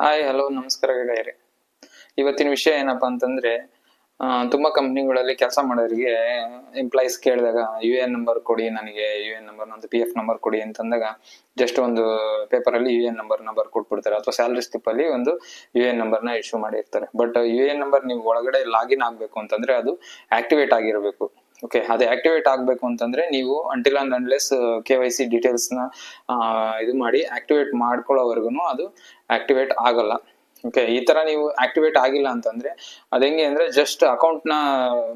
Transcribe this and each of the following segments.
Hi hello ನಮಸ್ಕಾರ ಗೆಳೆಯರೆ. ಇವತ್ತಿನ ವಿಷಯ ಏನಪ್ಪಾ ಅಂತಂದ್ರೆ ತುಂಬಾ ಕಂಪ್ನಿಗಳಲ್ಲಿ ಕೆಲಸ ಮಾಡೋರಿಗೆ ಎಂಪ್ಲಾಯೀಸ್ ಕೇಳಿದಾಗ ಯು ಎನ್ ನಂಬರ್ ಕೊಡಿ ನನಗೆ ಯು ಎನ್ ನಂಬರ್ ನಂದು ಪಿ ಎಫ್ ನಂಬರ್ ಕೊಡಿ ಅಂತಂದಾಗ ಜಸ್ಟ್ ಒಂದು ಪೇಪರ್ ಅಲ್ಲಿ ಯು ಎನ್ ನಂಬರ್ ನಂಬರ್ ಕೊಟ್ಬಿಡ್ತಾರೆ. ಅಥವಾ ಸ್ಯಾಲರಿ ಸ್ಲಿಪ್ ಅಲ್ಲಿ ಒಂದು ಯು ಎನ್ ನಂಬರ್ನ ಇಶ್ಯೂ ಮಾಡಿರ್ತಾರೆ. ಬಟ್ ಯು ಎನ್ ನಂಬರ್ ನೀವು ಒಳಗಡೆ ಲಾಗಿನ್ ಆಗ್ಬೇಕು ಅಂತಂದ್ರೆ ಅದು ಆಕ್ಟಿವೇಟ್ ಆಗಿರಬೇಕು. ಓಕೆ ಅದು ಆಕ್ಟಿವೇಟ್ ಆಗಬೇಕು ಅಂತಂದ್ರೆ ನೀವು until and unless K Y C ಡೀಟೇಲ್ಸ್ನ ಆ, ಇದು ಮಾಡಿ ಆಕ್ಟಿವೇಟ್ ಮಾಡ್ಕೊಳ್ಳೋವರೆಗೂ ಅದು ಆಕ್ಟಿವೇಟ್ ಆಗಲ್ಲ. ಓಕೆ ಈ ತರ ನೀವು ಆಕ್ಟಿವೇಟ್ ಆಗಿಲ್ಲ ಅಂತಂದ್ರೆ ಅದ್ ಹೆಂಗೆ ಅಂದ್ರೆ ಜಸ್ಟ್ ಅಕೌಂಟ್ನ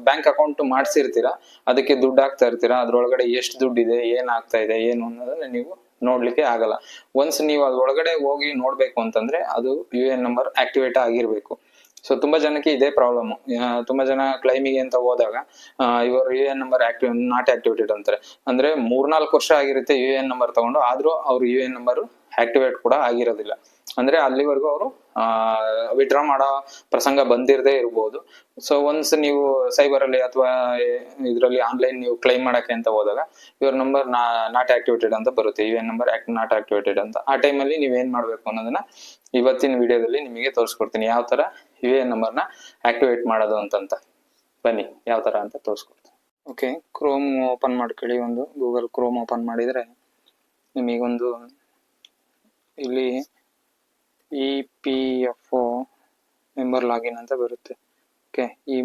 ಬ್ಯಾಂಕ್ ಅಕೌಂಟ್ ಮಾಡಿಸಿರ್ತೀರಾ ಅದಕ್ಕೆ ದುಡ್ಡು ಹಾಕ್ತಾ ಇರ್ತೀರಾ ಅದ್ರೊಳಗಡೆ ಎಷ್ಟು ದುಡ್ಡು ಇದೆ ಏನ್ ಆಗ್ತಾ ಇದೆ ಏನು ಅನ್ನೋದನ್ನ ನೀವು ನೋಡ್ಲಿಕ್ಕೆ ಆಗಲ್ಲ. ಒನ್ಸ್ ನೀವು ಅದ್ರೊಳಗಡೆ ಹೋಗಿ ನೋಡ್ಬೇಕು ಅಂತಂದ್ರೆ ಅದು ಯು ಎನ್ ನಂಬರ್ ಆಕ್ಟಿವೇಟ್ ಆಗಿರ್ಬೇಕು. ಸೊ ತುಂಬಾ ಜನಕ್ಕೆ ಇದೇ ಪ್ರಾಬ್ಲಮ್ ತುಂಬಾ ಜನ ಕ್ಲೈಮಿಗೆ ಅಂತ ಹೋದಾಗ ಇವರು U N number active not activated ಅಂತಾರೆ. ಅಂದ್ರೆ ಮೂರ್ನಾಲ್ಕು ವರ್ಷ ಆಗಿರುತ್ತೆ ಯು ಎನ್ ನಂಬರ್ ತಗೊಂಡು, ಆದ್ರೂ ಅವ್ರು ಯು ಎನ್ ನಂಬರ್ ಆಕ್ಟಿವೇಟ್ ಕೂಡ ಆಗಿರೋದಿಲ್ಲ. ಅಂದ್ರೆ ಅಲ್ಲಿವರೆಗೂ ಅವರು ವಿಡ್ರಾ ಮಾಡೋ ಪ್ರಸಂಗ ಬಂದಿರದೇ ಇರ್ಬೋದು. ಸೊ ಒನ್ಸ್ ನೀವು ಸೈಬರ್ ಅಲ್ಲಿ ಅಥವಾ ಇದರಲ್ಲಿ ಆನ್ಲೈನ್ ನೀವು ಕ್ಲೈಮ್ ಮಾಡಕ್ಕೆ ಅಂತ ಹೋದಾಗ, ಇವ್ರ ನಂಬರ್ ನಾಟ್ ಆಕ್ಟಿವೇಟೆಡ್ ಅಂತ ಬರುತ್ತೆ. U N number not activated ಅಂತ. ಆ ಟೈಮಲ್ಲಿ ನೀವೇನ್ ಮಾಡ್ಬೇಕು ಅನ್ನೋದನ್ನ ಇವತ್ತಿನ ವಿಡಿಯೋದಲ್ಲಿ ನಿಮಗೆ ತೋರಿಸ್ಕೊಡ್ತೀನಿ. ಯಾವ ತರ ಯು ಎನ್ ನಂಬರ್ನ ಆಕ್ಟಿವೇಟ್ ಮಾಡೋದು ಅಂತಂತ. ಬನ್ನಿ, ಯಾವ ಥರ ಅಂತ ತೋರಿಸ್ಕೊಡ್ತೀನಿ. ಓಕೆ ಕ್ರೋಮ್ ಓಪನ್ ಮಾಡ್ಕೊಳ್ಳಿ ಒಂದು. ಗೂಗಲ್ ಕ್ರೋಮ್ ಓಪನ್ ಮಾಡಿದರೆ ನಿಮಗೊಂದು ಇಲ್ಲಿ E P F O member login ಅಂತ ಬರುತ್ತೆ. ಓಕೆ ಈ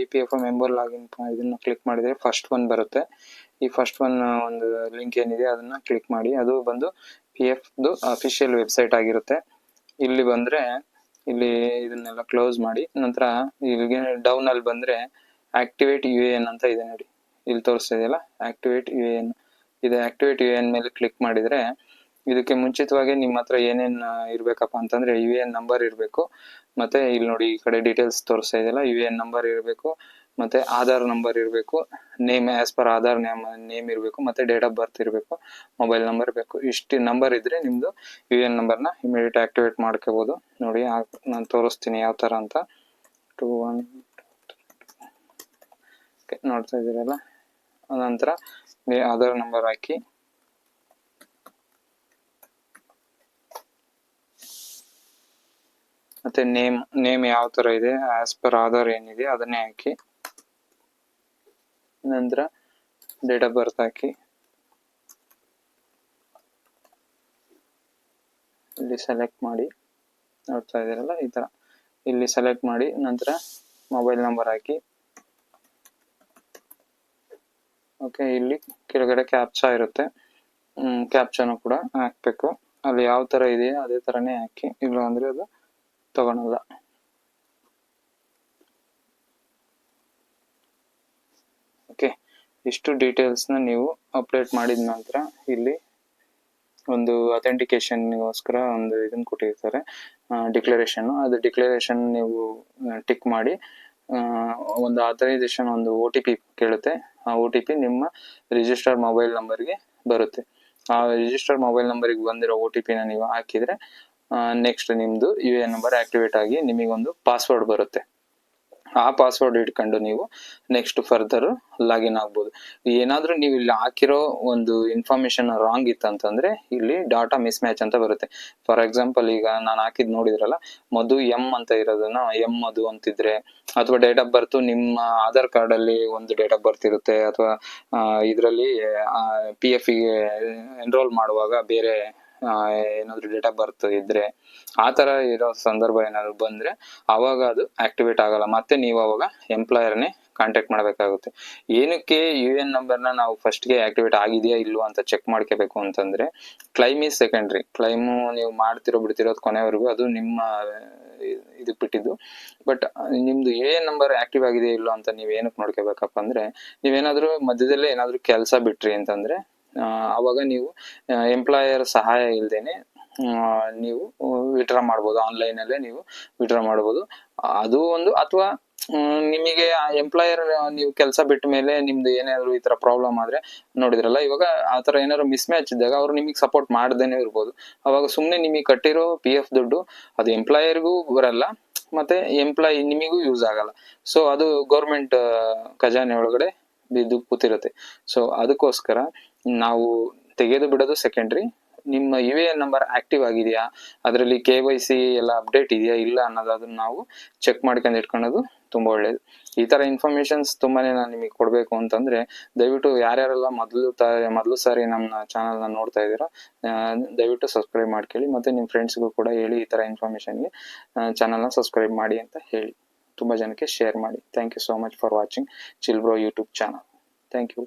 E P F O member login ಇದನ್ನು ಕ್ಲಿಕ್ ಮಾಡಿದರೆ ಫಸ್ಟ್ ಒನ್ ಬರುತ್ತೆ. ಈ ಫಸ್ಟ್ ಒನ್ ಒಂದು ಲಿಂಕ್ ಏನಿದೆ ಅದನ್ನು ಕ್ಲಿಕ್ ಮಾಡಿ. ಅದು ಬಂದು ಪಿ ಎಫ್ದು ಅಫಿಷಿಯಲ್ ವೆಬ್ಸೈಟ್ ಆಗಿರುತ್ತೆ. ಇಲ್ಲಿ ಬಂದ್ರೆ ಇಲ್ಲಿ ಇದನ್ನೆಲ್ಲ ಕ್ಲೋಸ್ ಮಾಡಿ, ನಂತರ ಇಲ್ಲಿಗೆ ಡೌನ್ ಅಲ್ಲಿ ಬಂದ್ರೆ ಆಕ್ಟಿವೇಟ್ ಯು ಎನ್ ಅಂತ ಇದೆ ನೋಡಿ. ಇಲ್ಲಿ ತೋರಿಸ್ತಾ ಇದೆಯಲ್ಲ ಆಕ್ಟಿವೇಟ್ ಯು ಎನ್ ಇದೆ ಆಕ್ಟಿವೇಟ್ ಯು ಎನ್ ಮೇಲೆ ಕ್ಲಿಕ್ ಮಾಡಿದ್ರೆ ಇದಕ್ಕೆ ಮುಂಚಿತವಾಗಿ ನಿಮ್ಮ ಹತ್ರ ಏನೇನ್ ಇರ್ಬೇಕಪ್ಪ ಅಂತಂದ್ರೆ ಯು ಎನ್ ನಂಬರ್ ಇರಬೇಕು. ಮತ್ತೆ ಇಲ್ಲಿ ನೋಡಿ ಈ ಕಡೆ ಡೀಟೇಲ್ಸ್ ತೋರಿಸ್ತಾ ಇದೆಯಲ್ಲ ಯು ಎನ್ ನಂಬರ್ ಇರಬೇಕು. ಮತ್ತೆ ಆಧಾರ್ ನಂಬರ್ ಇರಬೇಕು name as per Aadhaar name name ಇರಬೇಕು, ಮತ್ತೆ ಡೇಟ್ ಆಫ್ ಬರ್ತ್ ಇರಬೇಕು ಮೊಬೈಲ್ ನಂಬರ್ ಬೇಕು. ಇಷ್ಟು ನಂಬರ್ ಇದ್ರೆ ನಿಮ್ದು ಯು ಎನ್ ನಂಬರ್ನ ಇಮಿಡಿಯೇಟ್ ಆಕ್ಟಿವೇಟ್ ಮಾಡ್ಕೋಬಹುದು ನೋಡಿ ನಾನು ತೋರಿಸ್ತೀನಿ ಯಾವ ತರ ಅಂತ. ಟೂ ಒನ್ ನೋಡ್ತಾ ಇದ್ದೀರಲ್ಲ ನಂತರ ಆಧಾರ್ ನಂಬರ್ ಹಾಕಿ. ಮತ್ತೆ ನೇಮ್ ನೇಮ್ ಯಾವ ತರ ಇದೆ ಆಸ್ ಪರ್ ಆಧಾರ್ ಏನಿದೆ, ಅದನ್ನೇ ಹಾಕಿ. ನಂತರ ಡೇಟ್ ಆಫ್ ಬರ್ತ್ ಹಾಕಿ. ಇಲ್ಲಿ ಸೆಲೆಕ್ಟ್ ಮಾಡಿ. ನೋಡ್ತಾ ಇದ್ದೀರಲ್ಲ, ಈ ತರ. ಇಲ್ಲಿ ಸೆಲೆಕ್ಟ್ ಮಾಡಿ, ನಂತರ ಮೊಬೈಲ್ ನಂಬರ್ ಹಾಕಿ. ಓಕೆ ಇಲ್ಲಿ ಕೆಳಗಡೆ ಕ್ಯಾಪ್ಚಾ ಇರುತ್ತೆ. ಕ್ಯಾಪ್ಚಾನು ಕೂಡ ಹಾಕ್ಬೇಕು. ಅಲ್ಲಿ ಯಾವ ತರ ಇದೆಯೋ ಅದೇ ತರನೇ ಹಾಕಿ. ಇಲ್ಲ ಅಂದ್ರೆ ಅದು ತಗೊಳಲ್ಲ ಓಕೆ ಇಷ್ಟು ಡೀಟೇಲ್ಸ್ನ ನೀವು ಅಪ್ಡೇಟ್ ಮಾಡಿದ ನಂತರ ಇಲ್ಲಿ ಒಂದು ಅಥೆಂಟಿಕೇಶನ್ಗೋಸ್ಕರ ಒಂದು ಇದನ್ನು ಕೊಟ್ಟಿರ್ತಾರೆ ಡಿಕ್ಲರೇಷನ್ನು ಅದು ಡಿಕ್ಲರೇಷನ್ ನೀವು ಟಿಕ್ ಮಾಡಿ ಒಂದು ಆಥರೈಸೇಷನ್ ಒಂದು ಒ ಟಿ ಪಿ ಕೇಳುತ್ತೆ. ಆ ಒ ಟಿ ಪಿ ನಿಮ್ಮ ರಿಜಿಸ್ಟರ್ ಮೊಬೈಲ್ ನಂಬರ್ಗೆ ಬರುತ್ತೆ. ಆ ರಿಜಿಸ್ಟರ್ ಮೊಬೈಲ್ ನಂಬರಿಗೆ ಬಂದಿರೋ ಒ ಟಿ ಪಿನ ನೀವು ಹಾಕಿದ್ರೆ ನೆಕ್ಸ್ಟ್ ನಿಮ್ಮದು ಯು ಎ ನಂಬರ್ ಆಕ್ಟಿವೇಟ್ ಆಗಿ ನಿಮಗೊಂದು ಪಾಸ್ವರ್ಡ್ ಬರುತ್ತೆ. ಆ ಪಾಸ್ವರ್ಡ್ ಇಟ್ಕೊಂಡು ನೀವು ನೆಕ್ಸ್ಟ್ ಫರ್ದರ್ ಲಾಗಿನ್ ಆಗ್ಬೋದು. ಏನಾದರೂ ನೀವು ಇಲ್ಲಿ ಹಾಕಿರೋ ಒಂದು ಇನ್ಫಾರ್ಮೇಶನ್ ರಾಂಗ್ ಇತ್ತಂತಂದ್ರೆ ಇಲ್ಲಿ ಡಾಟಾ ಮಿಸ್ ಮ್ಯಾಚ್ ಅಂತ ಬರುತ್ತೆ. ಫಾರ್ ಎಕ್ಸಾಂಪಲ್ ಈಗ ನಾನು ಹಾಕಿದ್ ನೋಡಿದ್ರಲ್ಲ, ಮಧು ಎಂ ಅಂತ ಇರೋದನ್ನ ಎಂ ಮಧು ಅಂತಿದ್ರೆ, ಅಥವಾ ಡೇಟ್ ಆಫ್ ಬರ್ತು ನಿಮ್ಮ ಆಧಾರ್ ಕಾರ್ಡ್ ಅಲ್ಲಿ ಒಂದು ಡೇಟ್ ಆಫ್ ಬರ್ತ್ ಇರುತ್ತೆ, ಅಥವಾ ಇದರಲ್ಲಿ ಪಿ ಎಫ್ ಎನ್ರೋಲ್ ಮಾಡುವಾಗ ಬೇರೆ ಏನಾದ್ರು ಡೇಟಾ ಬರ್ತ್ ಇದ್ರೆ ಆ ತರ ಇರೋ ಸಂದರ್ಭ ಏನಾದ್ರು ಬಂದ್ರೆ ಅವಾಗ ಅದು ಆಕ್ಟಿವೇಟ್ ಆಗಲ್ಲ. ಮತ್ತೆ ನೀವು ಅವಾಗ ಎಂಪ್ಲಾಯರ್ನೇ ಕಾಂಟ್ಯಾಕ್ಟ್ ಮಾಡಬೇಕಾಗುತ್ತೆ. ಏನಕ್ಕೆ ಯು ಎನ್ ನಂಬರ್ನ ನಾವು ಫಸ್ಟ್ಗೆ ಆಕ್ಟಿವೇಟ್ ಆಗಿದೆಯಾ ಇಲ್ವಾ ಅಂತ ಚೆಕ್ ಮಾಡ್ಕೋಬೇಕು ಅಂತಂದ್ರೆ ಕ್ಲೈಮ್ ಈಸ್ ಸೆಕೆಂಡ್ರಿ ಕ್ಲೈಮು ನೀವು ಮಾಡ್ತಿರೋ ಬಿಡ್ತಿರೋದು ಕೊನೆವರೆಗೂ ಅದು ನಿಮ್ಮ ಇದು ಬಿಟ್ಟಿದ್ದು. ಬಟ್ ನಿಮ್ದು ಎ ನಂಬರ್ ಆಕ್ಟಿವ್ ಆಗಿದೆಯಾ ಇಲ್ಲೋ ಅಂತ ನೀವು ಏನಕ್ಕೆ ನೋಡ್ಕೋಬೇಕಪ್ಪ ಅಂದ್ರೆ ನೀವೇನಾದ್ರೂ ಮಧ್ಯದಲ್ಲೇ ಏನಾದ್ರೂ ಕೆಲಸ ಬಿಟ್ರಿ ಅಂತಂದ್ರೆ ಅವಾಗ ನೀವು ಎಂಪ್ಲಾಯರ್ ಸಹಾಯ ಇಲ್ದೇನೆ ನೀವು ವಿಡ್ರಾ ಮಾಡ್ಬೋದು. ಆನ್ಲೈನ್ ಅಲ್ಲೇ ನೀವು ವಿಡ್ರಾ ಮಾಡ್ಬೋದು. ಅದು ಒಂದು, ಅಥವಾ ನಿಮಗೆ ಎಂಪ್ಲಾಯರ್ ನೀವು ಕೆಲಸ ಬಿಟ್ಟ ಮೇಲೆ ನಿಮ್ದು ಏನಾದ್ರು ಈ ತರ ಪ್ರಾಬ್ಲಮ್ ಆದ್ರೆ ನೋಡಿದ್ರಲ್ಲ, ಇವಾಗ ಆ ತರ ಏನಾದ್ರು ಮಿಸ್ ಮ್ಯಾಚ್ ಇದ್ದಾಗ ಅವ್ರು ನಿಮಗೆ ಸಪೋರ್ಟ್ ಮಾಡ್ದೇನೆ ಇರ್ಬೋದು. ಅವಾಗ ಸುಮ್ನೆ ನಿಮಗೆ ಕಟ್ಟಿರೋ ಪಿ ಎಫ್ ದುಡ್ಡು, ಅದು ಎಂಪ್ಲಾಯರ್ಗೂ ಬರಲ್ಲ, ಮತ್ತೆ ಎಂಪ್ಲಾಯಿ ನಿಮಗೂ ಯೂಸ್ ಆಗಲ್ಲ. ಸೊ ಅದು ಗೌರ್ಮೆಂಟ್ ಖಜಾನೆ ಒಳಗಡೆ ಬಿದ್ದು ಕೂತಿರುತ್ತೆ. ಸೊ ಅದಕ್ಕೋಸ್ಕರ ನಾವು ತೆಗೆದು ಬಿಡೋದು ಸೆಕೆಂಡ್ರಿ ನಿಮ್ಮ U A N number active ಆಗಿದೆಯಾ? ಅದರಲ್ಲಿ ಕೆ ವೈ ಸಿ ಎಲ್ಲ ಅಪ್ಡೇಟ್ ಇದೆಯಾ? ಇಲ್ಲ ಅನ್ನೋದನ್ನ ನಾವು ಚೆಕ್ ಮಾಡ್ಕೊಂಡು ಇಟ್ಕೊಳ್ಳೋದು ತುಂಬಾ ಒಳ್ಳೇದು. ಈ ತರ ಇನ್ಫಾರ್ಮೇಶನ್ಸ್ ತುಂಬಾನೇ ನಾನು ನಿಮಗೆ ಕೊಡಬೇಕು ಅಂತಂದ್ರೆ, ದಯವಿಟ್ಟು ಯಾರ್ಯಾರೆಲ್ಲ ಮೊದಲು ಮೊದಲು ಸಾರಿ ನಮ್ಮ ಚಾನಲ್ನ ನೋಡ್ತಾ ಇದ್ದೀರಾ ದಯವಿಟ್ಟು ಸಬ್ಸ್ಕ್ರೈಬ್ ಮಾಡ್ಕೊಳ್ಳಿ ಮತ್ತೆ ನಿಮ್ಮ ಫ್ರೆಂಡ್ಸ್ಗೂ ಕೂಡ ಹೇಳಿ ಈ ತರ ಇನ್ಫಾರ್ಮೇಶನ್ಗೆ ಚಾನಲ್ನ ಸಬ್ಸ್ಕ್ರೈಬ್ ಮಾಡಿ ಅಂತ ಹೇಳಿ. ತುಂಬಾ ಜನಕ್ಕೆ ಶೇರ್ ಮಾಡಿ. Thank you so much for watching Chill Bro YouTube channel thank you